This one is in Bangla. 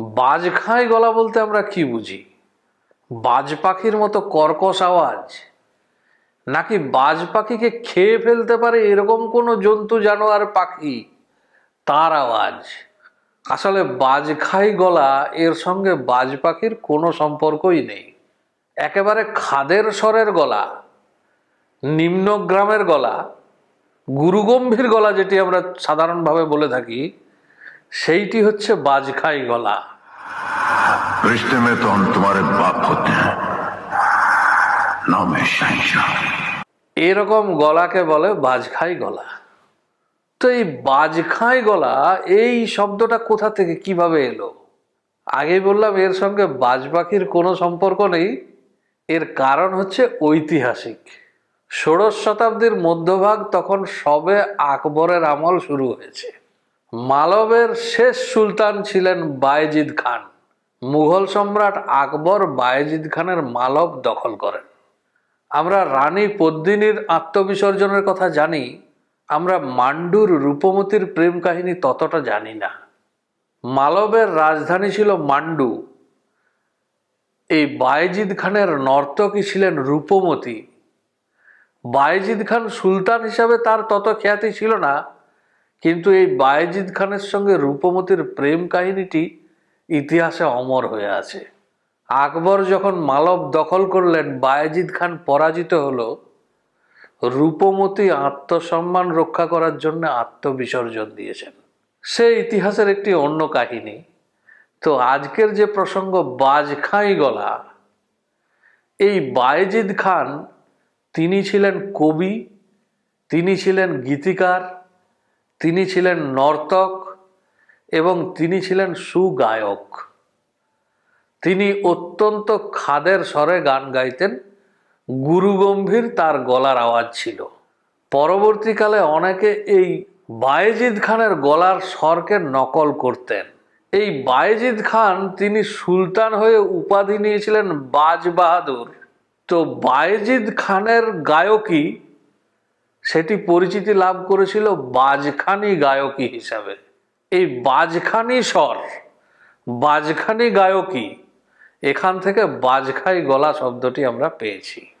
বাজ খাই গলা বলতে আমরা কি বুঝি? বাজ পাখির মতো কর্কশ আওয়াজ? নাকি বাজ পাখিকে খেয়ে ফেলতে পারে এরকম কোনো জন্তু জানোয়ার পাখি? তার আওয়াজ। আসলে বাজ খাই গলা এর সঙ্গে বাজ পাখির কোনো সম্পর্কই নেই। একেবারে খাদের স্বরের গলা নিম্নগ্রামের গলা, গুরুগম্ভীর গলা যেটি আমরা সাধারণভাবে বলে থাকি সেইটি হচ্ছে বাজখাই গলা रिश्ते में तो हम तुम्हारे बाप होते हैं नाम है शहनशाह এরকম গলাকে বলে বাজখাই গলা তো এই বাজখাই গলা এই শব্দটা কোথা থেকে কিভাবে এলো আগেই বললাম এর সঙ্গে বাজ পাখির কোনো সম্পর্ক নেই এর কারণ হচ্ছে ঐতিহাসিক ষোড়শ শতাব্দীর মধ্যভাগ তখন সবে আকবরের আমল শুরু হয়েছে মালবের শেষ সুলতান ছিলেন বায়েজিদ খান। মুঘল সম্রাট আকবর বায়েজিদ খানের মালব দখল করেন। আমরা রানী পদ্মিনীর আত্মবিসর্জনের কথা জানি, আমরা মান্ডুর রূপমতির প্রেম কাহিনী ততটা জানি না। মালবের রাজধানী ছিল মান্ডু। এই বায়েজিদ খানের নর্তকী ছিলেন রূপমতি। বায়েজিদ খান সুলতান হিসাবে তার তত খ্যাতি ছিল না কিন্তু এই বায়েজিদ খানের সঙ্গে রূপমতির প্রেম কাহিনীটি ইতিহাসে অমর হয়ে আছে। আকবর যখন মালব দখল করলেন, বায়েজিদ খান পরাজিত হল রূপমতি আত্মসম্মান রক্ষা করার জন্য আত্মবিসর্জন দিয়েছেন। সে ইতিহাসের একটি অন্য কাহিনী। তো আজকের যে প্রসঙ্গ বাজখাই গলা, এই বায়েজিদ খান, তিনি ছিলেন কবি, তিনি ছিলেন গীতিকার তিনি ছিলেন নর্তক এবং তিনি ছিলেন সুগায়ক। তিনি অত্যন্ত খাদের স্বরে গান গাইতেন, গুরুগম্ভীর তার গলার আওয়াজ ছিল। পরবর্তীকালে অনেকে এই বায়েজিদ খানের গলার স্বরকে নকল করতেন। এই বায়েজিদ খান তিনি সুলতান হয়ে উপাধি নিয়েছিলেন বাজ বাহাদুর তো বায়েজিদ খানের গায়কী সেটি পরিচিতি লাভ করেছিল বাজখানি গায়কী হিসাবে। এই বাজখানি স্বর, বাজখানি গায়কী, এখান থেকে বাজখাই গলা শব্দটি আমরা পেয়েছি।